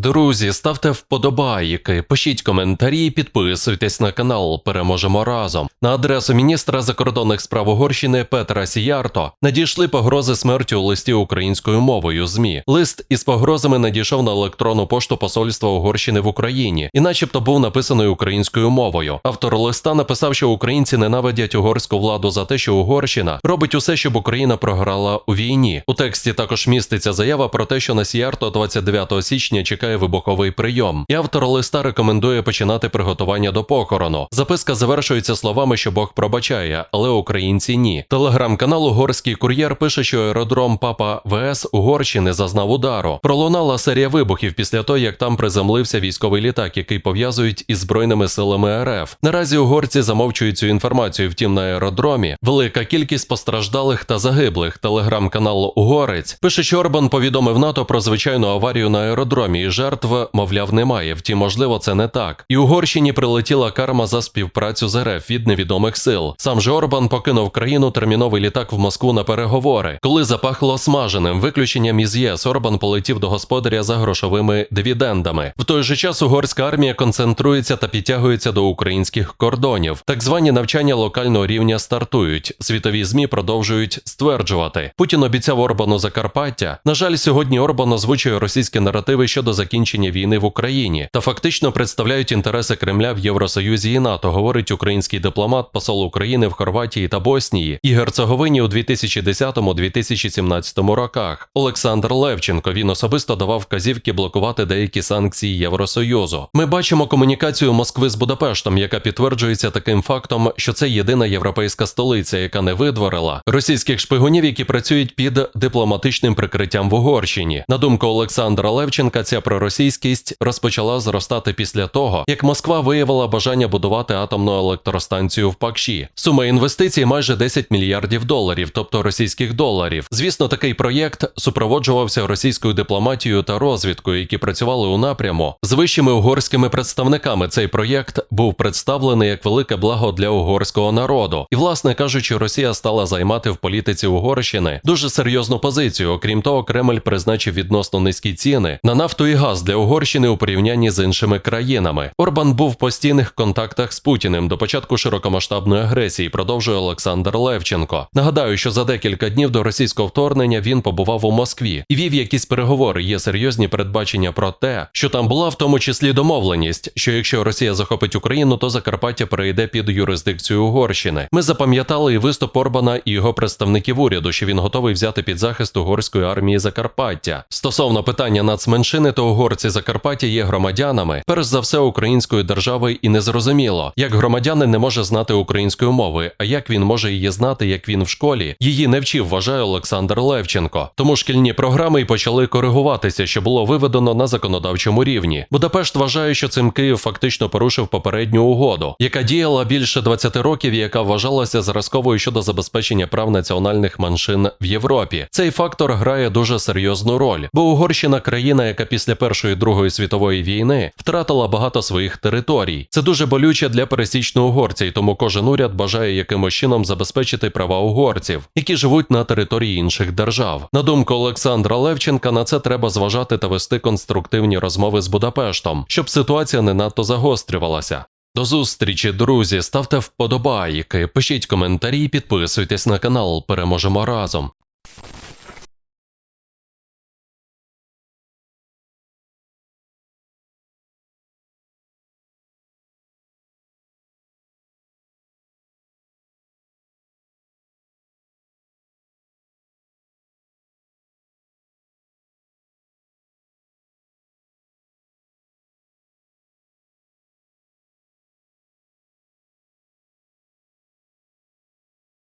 Друзі, ставте вподобайки, пишіть коментарі, підписуйтесь на канал. Переможемо разом. На адресу міністра закордонних справ Угорщини Петра Сіярто надійшли погрози смерті у листі українською мовою. ЗМІ. Лист із погрозами надійшов на електронну пошту посольства Угорщини в Україні, і, начебто, був написаний українською мовою. Автор листа написав, що українці ненавидять угорську владу за те, що Угорщина робить усе, щоб Україна програла у війні. У тексті також міститься заява про те, що на Сіярто 29 січня чекає вибуховий прийом, і автор листа рекомендує починати приготування до похорону. Записка завершується словами, що Бог пробачає, але українці ні. Телеграм-канал Угорський кур'єр пише, що аеродром Папа ВС Угорщини зазнав удару. Пролунала серія вибухів після того, як там приземлився військовий літак, який пов'язують із збройними силами РФ. Наразі угорці замовчують цю інформацію. Втім, на аеродромі велика кількість постраждалих та загиблих. Телеграм-канал Угорець пише, що Орбан повідомив НАТО про звичайну аварію на аеродромі, і жертв, мовляв, немає. Втім, можливо, це не так. І Угорщині прилетіла карма за співпрацю з РФ від невідомих сил. Сам же Орбан покинув країну терміновий літак в Москву на переговори. Коли запахло смаженим виключенням із ЄС, Орбан полетів до господаря за грошовими дивідендами. В той же час угорська армія концентрується та підтягується до українських кордонів. Так звані навчання локального рівня стартують. Світові змі продовжують стверджувати. Путін обіцяв Орбану Закарпаття. На жаль, сьогодні Орбан озвучує російські наративи щодо закінчення війни в Україні та фактично представляють інтереси Кремля в Євросоюзі і НАТО, говорить український дипломат, посол України в Хорватії та Боснії і Герцеговині у 2010-2017 роках. Олександр Левченко він особисто давав вказівки блокувати деякі санкції Євросоюзу. Ми бачимо комунікацію Москви з Будапештом, яка підтверджується таким фактом, що це єдина європейська столиця, яка не видворила російських шпигунів, які працюють під дипломатичним прикриттям в Угорщині. На думку Олександра Левченка, ця проросійськість розпочала зростати після того, як Москва виявила бажання будувати атомну електростанцію в Пакші. Сума інвестицій майже 10 мільярдів доларів, тобто російських доларів. Звісно, такий проєкт супроводжувався російською дипломатією та розвідкою, які працювали у напряму з вищими угорськими представниками. Цей проєкт був представлений як велике благо для угорського народу. І, власне кажучи, Росія стала займати в політиці Угорщини дуже серйозну позицію. Окрім того, Кремль призначив відносно низькі ціни на нафту і газ для Угорщини у порівнянні з іншими країнами. Орбан був в постійних контактах з Путіним до початку широкомасштабної агресії. Продовжує Олександр Левченко. Нагадаю, що за декілька днів до російського вторгнення він побував у Москві і вів якісь переговори. Є серйозні передбачення про те, що там була в тому числі домовленість, що якщо Росія захопить Україну, то Закарпаття перейде під юрисдикцію Угорщини. Ми запам'ятали і виступ Орбана і його представників уряду, що він готовий взяти під захист угорської армії Закарпаття. Стосовно питання нацменшини, то угорці Закарпаття є громадянами, перш за все української держави, і незрозуміло, як громадянин не може знати української мови, а як він може її знати, як він в школі. Її не вчив, вважає Олександр Левченко. Тому шкільні програми й почали коригуватися, що було виведено на законодавчому рівні. Будапешт вважає, що цим Київ фактично порушив попередню угоду, яка діяла більше 20 років і яка вважалася зразковою щодо забезпечення прав національних меншин в Європі. Цей фактор грає дуже серйозну роль, бо Угорщина країна, яка після Першої і Другої світової війни втратила багато своїх територій. Це дуже болюче для пересічного угорця, і тому кожен уряд бажає якимось чином забезпечити права угорців, які живуть на території інших держав. На думку Олександра Левченка, на це треба зважати та вести конструктивні розмови з Будапештом, щоб ситуація не надто загострювалася. До зустрічі, друзі, ставте вподобайки, пишіть коментарі, підписуйтесь на канал. Переможемо разом.